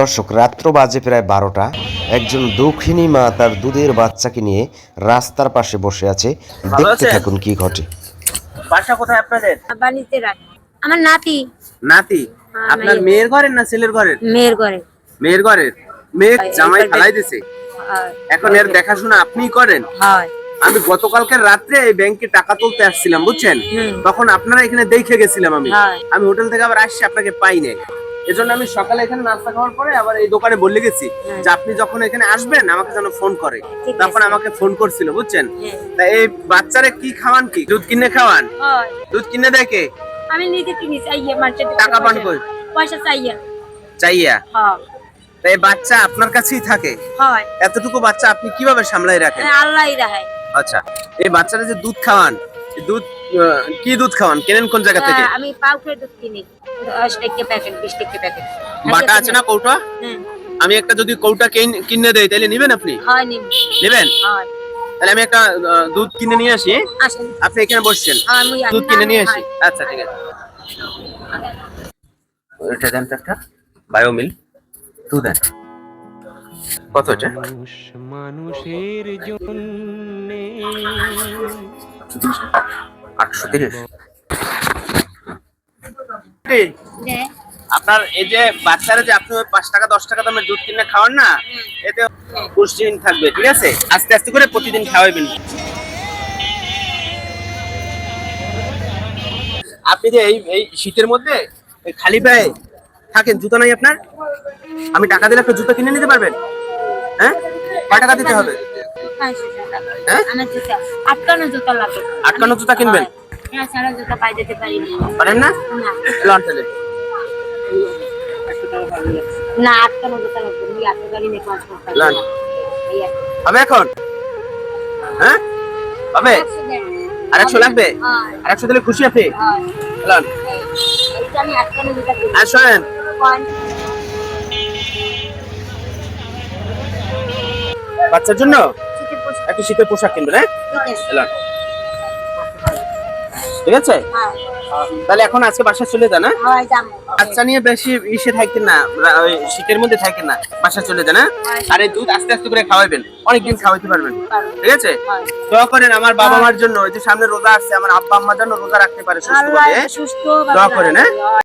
দর্শক রাত্র বাজে প্রায় বারোটা। একজন দক্ষিণী মা তার দুধের বাচ্চাকে নিয়ে রাস্তার পাশে বসে আছে। দেখতে? থাকুন কি ঘটে। বাসা কোথায় আপনাদের? বাড়িতে আমার নাতি। নাতি? হ্যাঁ, আপনার মেয়ের। মেয়ের ঘরের না ছেলের ঘরের? মেয়ের ঘরে মেয়ের ঘরের? মেয়ে জামাই দিছে। এখন এর দেখাশোনা আপনিই করেন? হয়। আমি গতকালকের রাত্রে এই ব্যাংকে টাকা তুলতে আসছিলাম বুঝছেন? তখন আপনারা এখানে দেখে গেছিলাম আমি। হ্যাঁ। আমি হোটেল থেকে আবার আসছি আপনাকে পাই নাই। এজন্য আমি সকালে এখানে নাস্তা খাওয়ার পরে আবার এই দোকানে বলে গেছি। যে আপনি যখন এখানে আসবেন আমাকে যেন ফোন করে। তখন আমাকে ফোন করছিল বুঝছেন। তা এই বাচ্চারে কি খাওয়ান কি? দুধ কিনে খাওয়ান? দুধ কিনে কে? আমি নিজে কিনি চাইয়ে মানুষের কাছে টাকা পান কই? পয়সা চাইয়ে। চাইয়া? হয়। তা এই বাচ্চা আপনার কাছেই থাকে? হয়। এতটুকু বাচ্চা আপনি কীভাবে সামলাই রাখেন? আল্লাহ রাহাই আচ্ছা এই বাচ্চারা যে দুধ খাওয়ান দুধ কি দুধ খাওয়ান? কেনেন কোন জায়গা থেকে? আমি পাউকের দুধ কিনি। দশ টাকা প্যাকেট বিশ টাকা প্যাকেট বাটা আছে না কৌটা? হুম। আমি একটা যদি কৌটা কিন- কিনে দেই তাহলে নিবেন আপনি? হয় নিম নেবেন? হয়। তাহলে আমি একটা দুধ কিনে নিয়ে আসি। আসেন। আপনি এখানে বসছেন। আমি দুধ কিনে নিয়ে আসি। আচ্ছা ঠিক আছে। এটা দেন তো একটা বায়োমিল টু দেন কত এটা? মানুষ মানুষের জন্যে আটশো তিরিশ। আপনার এই যে বাচ্চারা যে আপনি ওই পাঁচ টাকা দশ টাকা দামের দুধ কিনে খাওয়ান না এতে পুষ্টিহীন থাকবে ঠিক আছে? আস্তে আস্তে করে প্রতিদিন খাওয়াবেন আপনি যে এই এই শীতের মধ্যে খালি পায়ে থাকেন জুতো নাই আপনার? আমি টাকা দিলে একটা জুতো কিনে নিতে পারবেন? হ্যাঁ? কয় টাকা দিতে হবে? আটকানো জুতা লাগে আটকানো জুতা কিনবেন? হ্যাঁ পারেন না? না। লন তাহলে না আটকানো জুতা লাগবে আমি গাড়ি নিয়ে কাজ করতে হবে। লন এই আর। হবে এখন? হ্যাঁ? হবে? আর একশো লাগবে? হয়, আর একশো দিলে খুশি আপনি? লন। আর শোনেন। বাচ্চার জন্য। একটা শীতের পোশাক কিনবেন হ্যাঁ? ঠিক আছে। আছে হ্যাঁ, তাহলে এখন আজকে বাসা চলে যান হ্যাঁ? হয়, নিয়ে বেশি ইসে থাকেন না শীতের মধ্যে থাকেন না বাসা চলে যান হ্যাঁ? আর এই দুধ আস্তে আস্তে করে খাওয়াবেন অনেকদিন খাওয়াইতে পারবেন। ঠিক আছে? হয়। দোয়া করেন আমার বাবা মার জন্য ওই যে সামনে রোজা আসছে আমার আব্বা আম্মার জন্য রোজা রাখতে পারে সুস্থ হ্যাঁ? দোয়া করেন, হ্যাঁ? হয়।